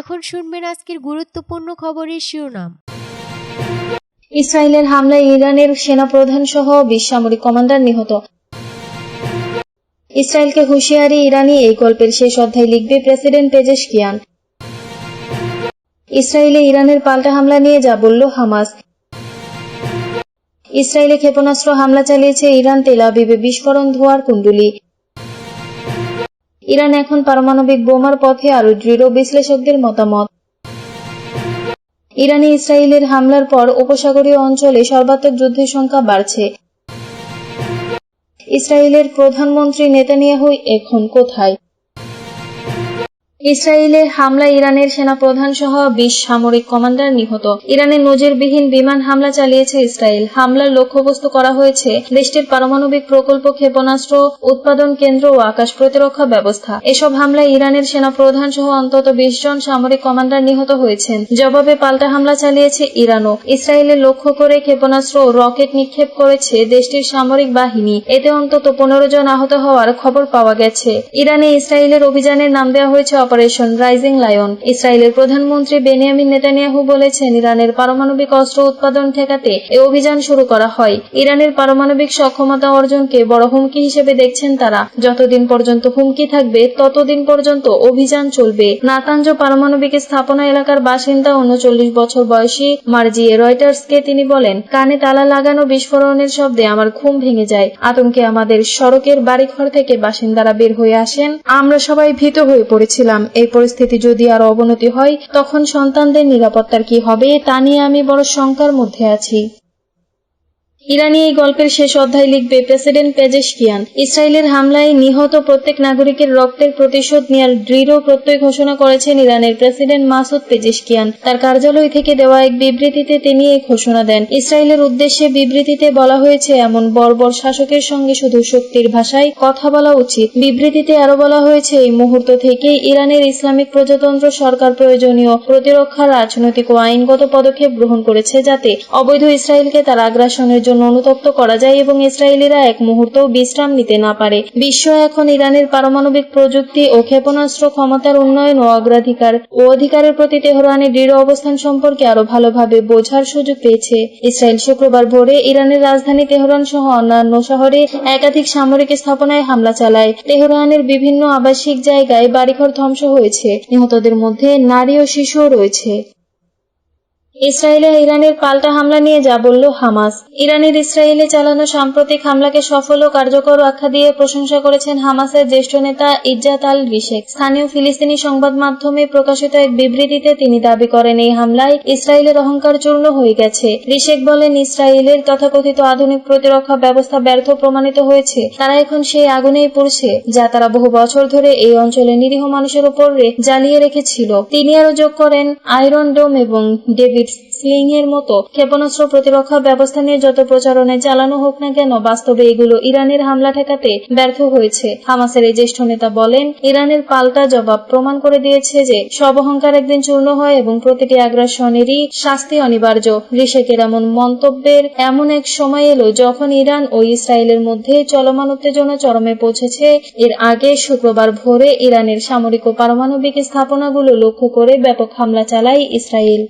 এখন শুনবেন আজকের গুরুত্বপূর্ণ খবরের শিরোনাম। ইসরায়েলের হামলায় ইরানের সেনাপ্রধান সহ বিশ সামরিক কমান্ডার নিহত। ইসরায়েলকে হুঁশিয়ারি ইরানি এই গল্পের শেষ অধ্যায় লিখবে প্রেসিডেন্ট পেজেশকিয়ান। ইসরায়েলে ইরানের পাল্টা হামলা নিয়ে যা বলল হামাস। ইসরায়েলে ক্ষেপণাস্ত্র হামলা চালিয়েছে ইরান তেল আবিবে বিস্ফোরণ ধোয়ার কুণ্ডুলি। ইরান এখন পারমাণবিক বোমার পথে আরও দৃঢ় বিশ্লেষকদের মতামত। ইরানে ইসরায়েলের হামলার পর উপসাগরীয় অঞ্চলে সর্বাত্মক যুদ্ধের সংখ্যা বাড়ছে। ইসরায়েলের প্রধানমন্ত্রী নেতানিয়াহু এখন কোথায়? ইসরায়েলের হামলা ইরানের সেনাপ্রধান সহ বিশ সামরিক কমান্ডার নিহত। ইরানের নজিরবিহীন বিমান হামলা চালিয়েছে ইসরায়েল। হামলার লক্ষ্যবস্তু করা হয়েছে দেশটির পারমাণবিক প্রকল্প ক্ষেপণাস্ত্র, উৎপাদন কেন্দ্র ও আকাশ প্রতিরক্ষা ব্যবস্থা। এসব হামলায় ইরানের সেনাপ্রধান সহ অন্তত বিশ জন সামরিক কমান্ডার নিহত হয়েছেন। জবাবে পাল্টা হামলা চালিয়েছে ইরানও। ইসরায়েলের লক্ষ্য করে ক্ষেপণাস্ত্র ও রকেট নিক্ষেপ করেছে দেশটির সামরিক বাহিনী। এতে অন্তত পনেরো জন আহত হওয়ার খবর পাওয়া গেছে। ইরানে ইসরায়েলের অভিযানের নাম দেওয়া হয়েছে অপারেশন রাইজিং লায়ন। ইসরায়েলের প্রধানমন্ত্রী বেনিয়ামিন নেতানিয়াহু বলেছেন, ইরানের পারমাণবিক অস্ত্র উৎপাদন ঠেকাতে এ অভিযান শুরু করা হয়। ইরানের পারমাণবিক সক্ষমতা অর্জনকে বড় হুমকি হিসেবে দেখছেন তারা। যতদিন পর্যন্ত হুমকি থাকবে, ততদিন পর্যন্ত অভিযান চলবে। নাতাঞ্জ পারমাণবিক স্থাপনা এলাকার বাসিন্দা উনচল্লিশ বছর বয়সী মার্জিয়ে রয়টার্সকে তিনি বলেন, কানে তালা লাগানো বিস্ফোরণের শব্দে আমার ঘুম ভেঙে যায়। আতঙ্কে আমাদের সড়কের বাড়িঘর থেকে বাসিন্দারা বের হয়ে আসেন। আমরা সবাই ভীত হয়ে পড়েছিলাম। এই পরিস্থিতি যদি আরও অবনতি হয়, তখন সন্তানদের নিরাপত্তার কি হবে, তা নিয়ে আমি বড় শঙ্কার মধ্যে আছি। ইরানি এই গল্পের শেষ অধ্যায় লিখবে প্রেসিডেন্ট পেজেশকিয়ান। ইসরায়েলের হামলায় নিহত প্রত্যেক নাগরিকের রক্তের প্রতিশোধ নেওয়ার দৃঢ় প্রত্যয় ঘোষণা করেছেন ইরানের প্রেসিডেন্ট মাসুদ পেজেশকিয়ান। তার কার্যালয় থেকে দেওয়া এক বিবৃতিতে তিনি এই ঘোষণা দেন। ইসরায়েলের উদ্দেশ্যে বিবৃতিতে বলা হয়েছে, এমন বর্বর শাসকের সঙ্গে শুধু শক্তির ভাষায় কথা বলা উচিত। বিবৃতিতে আরও বলা হয়েছে, এই মুহূর্ত থেকে ইরানের ইসলামিক প্রজাতন্ত্র সরকার প্রয়োজনীয় প্রতিরক্ষা, রাজনৈতিক ও আইনগত পদক্ষেপ গ্রহণ করেছে যাতে অবৈধ ইসরায়েলকে তার আগ্রাসনের জন্য অনুতপ্ত করা যায় এবং ইসরায়েলিরা এক মুহূর্ত বিশ্রাম নিতে না পারে। বিশ্ব এখন ইরানের পারমাণবিক প্রযুক্তি ও ক্ষেপণাস্ত্র ক্ষমতার উন্নয়ন ও অগ্রাধিকার ও অধিকারের প্রতি তেহরানের দৃঢ় অবস্থান সম্পর্কে আরও ভালোভাবে বোঝার সুযোগ পেয়েছে। ইসরায়েল শুক্রবার ভোরে ইরানের রাজধানী তেহরান সহ অন্যান্য শহরে একাধিক সামরিক স্থাপনায় হামলা চালায়। তেহরানের বিভিন্ন আবাসিক জায়গায় বাড়িঘর ধ্বংস হয়েছে। নিহতদের মধ্যে নারী ও শিশুও রয়েছে। ইসরায়েলে ইরানের পাল্টা হামলা নিয়ে যা বলল হামাস। ইরানের ইসরায়েলে চালানো সাম্প্রতিক হামলাকে সফল ও কার্যকর আখ্যা দিয়ে প্রশংসা করেছেন হামাসের জ্যেষ্ঠ নেতা ইজ্জাত আল রিশেক স্থানীয় ফিলিস্তিনি সংবাদ মাধ্যমে প্রকাশিত এক বিবৃতিতে তিনি দাবি করেন, এই হামলায় ইসরায়েলের অহংকার চূর্ণ হয়ে গেছে। রিশেক বলেন, ইসরায়েলের তথাকথিত আধুনিক প্রতিরক্ষা ব্যবস্থা ব্যর্থ প্রমাণিত হয়েছে। তারা এখন সেই আগুনেই পড়ছে, যা তারা বহু বছর ধরে এই অঞ্চলে নিরীহ মানুষের উপর জ্বালিয়ে রেখেছিল। তিনি আরও যোগ করেন, আয়রন ডোম এবং ডেভিড স্লিং এর মতো ক্ষেপণাস্ত্র প্রতিরক্ষা ব্যবস্থা নিয়ে যত প্রচারণায় চালানো হোক না কেন, বাস্তবে এগুলো ইরানের হামলা ঠেকাতে ব্যর্থ হয়েছে। হামাসের এই জ্যেষ্ঠ নেতা বলেন, ইরানের পাল্টা জবাব প্রমাণ করে দিয়েছে যে সব অহংকার একদিন চূর্ণ হয় এবং প্রতিটি আগ্রাসনেরই শাস্তি অনিবার্য। ঋষেকের এমন মন্তব্যের এমন এক সময় এলো যখন ইরান ও ইসরায়েলের মধ্যে চলমান উত্তেজনা চরমে পৌঁছেছে। এর আগে শুক্রবার ভোরে ইরানের সামরিক ও পারমাণবিক স্থাপনাগুলো লক্ষ্য করে ব্যাপক হামলা চালায় ইসরায়েল।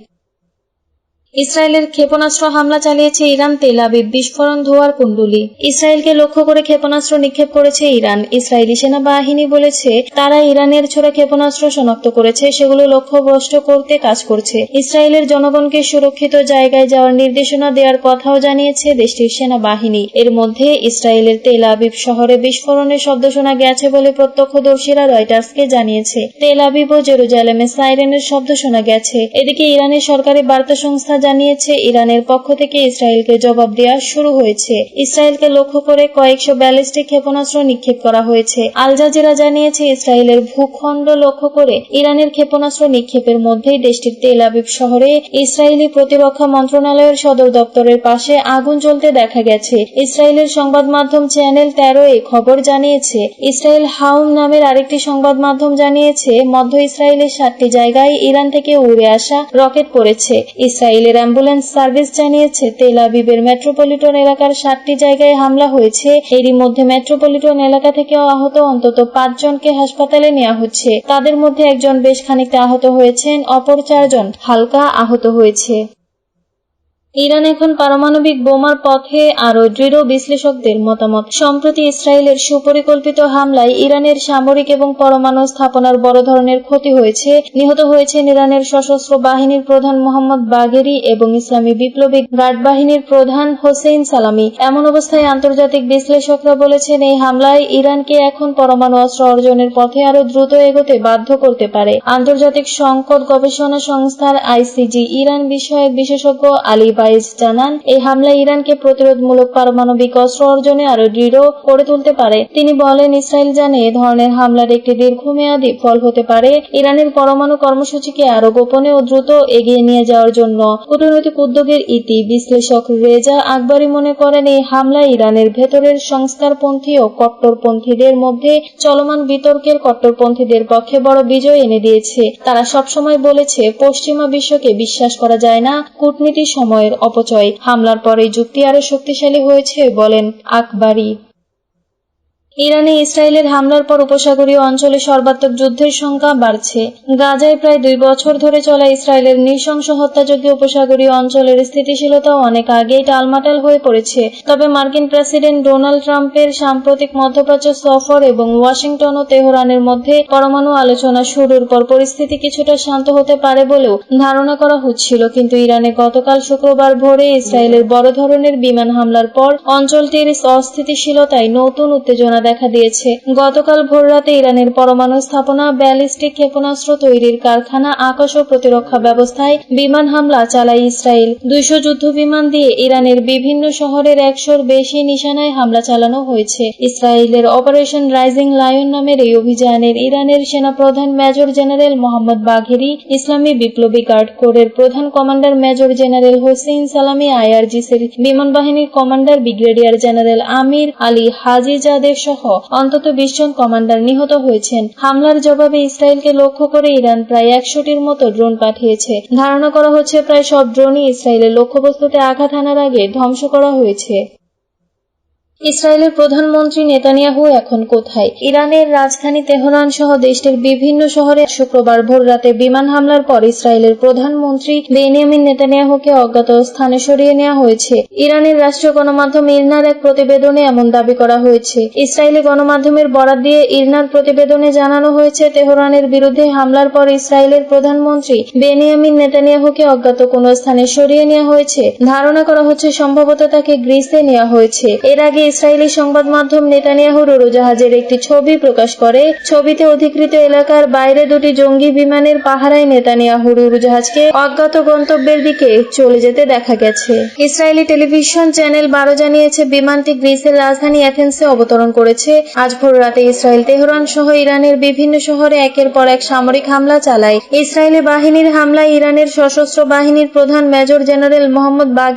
ইসরায়েলের ক্ষেপণাস্ত্র হামলা চালিয়েছে ইরান, তেল আবিব, বিস্ফোরণ, ধোয়ার কুণ্ডুলি। ইসরায়েলকে লক্ষ্য করে ক্ষেপণাস্ত্র নিক্ষেপ করেছে ইরান। ইসরায়েলি সেনাবাহিনী বলেছে, তারা ইরানের ছোড়া ক্ষেপণাস্ত্র শনাক্ত করেছে, সেগুলো লক্ষ্যভ্রষ্ট করতে কাজ করছে। ইসরায়েলের জনগণকে সুরক্ষিত জায়গায় যাওয়ার নির্দেশনা দেওয়ার কথাও জানিয়েছে দেশটির সেনাবাহিনী। এর মধ্যে ইসরায়েলের তেল আবিব শহরে বিস্ফোরণের শব্দ শোনা গেছে বলে প্রত্যক্ষদর্শীরা রয়টার্সকে জানিয়েছে। তেল আবিব ও জেরুজালেমে সাইরেনের শব্দ শোনা গেছে। এদিকে ইরানের সরকারি বার্তা সংস্থা জানিয়েছে, ইরানের পক্ষ থেকে ইসরায়েলকে জবাব দেওয়া শুরু হয়েছে। ইসরায়েলকে লক্ষ্য করে কয়েকশো ব্যালিস্টিক ক্ষেপণাস্ত্র নিক্ষেপ করা হয়েছে। আল জাজিরা জানিয়েছে, ইসরায়েলের ভূখণ্ড লক্ষ্য করে ইরানের ক্ষেপণাস্ত্র নিক্ষেপের মধ্যেই দেশটির তেল আবিব শহরে ইসরায়েলি প্রতিরক্ষা মন্ত্রণালয়ের সদর দপ্তরের পাশে আগুন জ্বলতে দেখা গেছে। ইসরায়েলের সংবাদ মাধ্যম চ্যানেল তেরো এ খবর জানিয়েছে, ইসরায়েল হাউম নামের আরেকটি সংবাদ মাধ্যম জানিয়েছে, মধ্য ইসরায়েলের সাতটি জায়গায় ইরান থেকে উড়ে আসা রকেট পড়েছে। ইসরায়েলের ইসরায়েলের অ্যাম্বুলেন্স সার্ভিস জানিয়েছে, তেল আবিবের মেট্রোপলিটন এলাকার সাতটি জায়গায় হামলা হয়েছে। এরই মধ্যে মেট্রোপলিটন এলাকা থেকে আহত অন্তত পাঁচজনকে হাসপাতালে নেওয়া হচ্ছে। তাদের মধ্যে একজন বেশ খানিকটা আহত হয়েছেন, অপর চারজন হালকা আহত হয়েছে। ইরান এখন পারমাণবিক বোমার পথে আরও দৃঢ় বিশ্লেষকদের মতামত। সম্প্রতি ইসরায়েলের সুপরিকল্পিত হামলায় ইরানের সামরিক এবং পরমাণু স্থাপনার বড় ধরনের ক্ষতি হয়েছে। নিহত হয়েছেন ইরানের সশস্ত্র বাহিনীর প্রধান মোহাম্মদ বাগেরি এবং ইসলামী বিপ্লবী গার্ড বাহিনীর প্রধান হোসেইন সালামি। এমন অবস্থায় আন্তর্জাতিক বিশ্লেষকরা বলেছেন, এই হামলায় ইরানকে এখন পরমাণু অস্ত্র অর্জনের পথে আরও দ্রুত এগোতে বাধ্য করতে পারে। আন্তর্জাতিক সংকট গবেষণা সংস্থার আইসিজি ইরান বিষয়ক বিশেষজ্ঞ আলী বাইস জানান, এই হামলায় ইরানকে প্রতিরোধমূলক পারমাণবিক অস্ত্র অর্জনে আরও দৃঢ় করে তুলতে পারে। তিনি বলেন, ইসরায়েল জানে এ ধরনের হামলার একটি দীর্ঘমেয়াদী ফল হতে পারে। ইরানের পরমাণু কর্মসূচিকে আরও গোপনে ও দ্রুত এগিয়ে নিয়ে যাওয়ার জন্য কূটনৈতিক উদ্যোগের ইতি বিশ্লেষক রেজা আকবরী মনে করেন, এই হামলা ইরানের ভেতরের সংস্কারপন্থী ও কট্টরপন্থীদের মধ্যে চলমান বিতর্কের কট্টরপন্থীদের পক্ষে বড় বিজয় এনে দিয়েছে। তারা সবসময় বলেছে, পশ্চিমা বিশ্বকে বিশ্বাস করা যায় না কূটনীতি সময়ের অপচয়। হামলার পরে যুক্তি আরও শক্তিশালী হয়েছে বলেন আকবরী। ইরানে ইসরায়েলের হামলার পর উপসাগরীয় অঞ্চলে সর্বাত্মক যুদ্ধের সংখ্যা বাড়ছে। গাজায় প্রায় দুই বছর ধরে চলা ইসরায়েলের নৃশংস হত্যাযোগ্য উপসাগরীয় অঞ্চলের স্থিতিশীলতা অনেক আগেই টালমাটাল হয়ে পড়েছে। তবে মার্কিন প্রেসিডেন্ট ডোনাল্ড ট্রাম্পের সাম্প্রতিক মধ্যপ্রাচ্য সফর এবং ওয়াশিংটন ও তেহরানের মধ্যে পরমাণু আলোচনা শুরুর পর পরিস্থিতি কিছুটা শান্ত হতে পারে বলেও ধারণা করা হচ্ছিল। কিন্তু ইরানে গতকাল শুক্রবার ভোরে ইসরায়েলের বড় ধরনের বিমান হামলার পর অঞ্চলটির অস্থিতিশীলতায় নতুন উত্তেজনা দেখা দিয়েছে। গতকাল ভোররাতে ইরানের পরমাণু স্থাপনা, ব্যালিস্টিক ক্ষেপণাস্ত্র তৈরির কারখানা, আকাশ ও প্রতিরক্ষা ব্যবস্থায় বিমান হামলা চালায় ইসরায়েল। দুইশো যুদ্ধ বিমান দিয়ে ইরানের বিভিন্ন শহরের একশোর বেশি নিশানায় হামলা চালানো হয়েছে। ইসরায়েলের অপারেশন রাইজিং লায়ন নামের এই অভিযানের ইরানের সেনাপ্রধান মেজর জেনারেল মোহাম্মদ বাঘেরি ইসলামী বিপ্লবী গার্ড কোরের প্রধান কমান্ডার মেজর জেনারেল হোসেইন সালামি আইআরজিসির বিমান বাহিনীর commander brigadier general Amir Ali হাজিজাদের সহ অন্তত বিশ জন কমান্ডার নিহত হয়েছেন। হামলার জবাবে ইসরায়েলকে লক্ষ্য করে ইরান প্রায় একশোটির মতো ড্রোন পাঠিয়েছে। ধারণা করা হচ্ছে প্রায় সব ড্রোনই ইসরায়েলের লক্ষ্যবস্তুতে আঘাত হানার আগে ধ্বংস করা হয়েছে। ইসরায়েলের প্রধানমন্ত্রী নেতানিয়াহু এখন কোথায়? ইরানের রাজধানী তেহরান সহ দেশটির বিভিন্ন শহরে শুক্রবার ভোররাতে বিমান হামলার পর ইসরায়েলের প্রধানমন্ত্রী বেনিয়ামিন নেতানিয়াহুকে অজ্ঞাত স্থানে সরিয়ে নেওয়া হয়েছে। ইরানের রাষ্ট্রীয় গণমাধ্যম ইরনার এক প্রতিবেদনে এমন দাবি করা হয়েছে। ইসরায়েলি গণমাধ্যমের বরাত দিয়ে ইরনার প্রতিবেদনে জানানো হয়েছে, তেহরানের বিরুদ্ধে হামলার পর ইসরায়েলের প্রধানমন্ত্রী বেনিয়ামিন নেতানিয়াহুকে অজ্ঞাত কোনো স্থানে সরিয়ে নেওয়া হয়েছে। ধারণা করা হচ্ছে সম্ভবত তাকে গ্রিসে নেওয়া হয়েছে। এর আগে ইসরায়েলি সংবাদ মাধ্যম নেতানিয়াহুর উড়োজাহাজের একটি ছবি প্রকাশ করে, ছবিতে অধিকৃত এলাকার বাইরে দুটি জঙ্গি বিমানের পাহারায় নেতানিয়াহুর উড়োজাহাজকে অজ্ঞাত গন্তব্যের দিকে চলে যেতে দেখা গেছে। ইসরায়েলি টেলিভিশন চ্যানেল বারো জানিয়েছে, বিমানটি গ্রিসের রাজধানী অ্যাথেন্সে অবতরণ করেছে। আজ ভোর রাতে ইসরায়েল তেহরান সহ ইরানের বিভিন্ন শহরে একের পর এক সামরিক হামলা চালায়। ইসরায়েলি বাহিনীর হামলায় ইরানের সশস্ত্র বাহিনীর প্রধান মেজর জেনারেল মোহাম্মদ বাঘের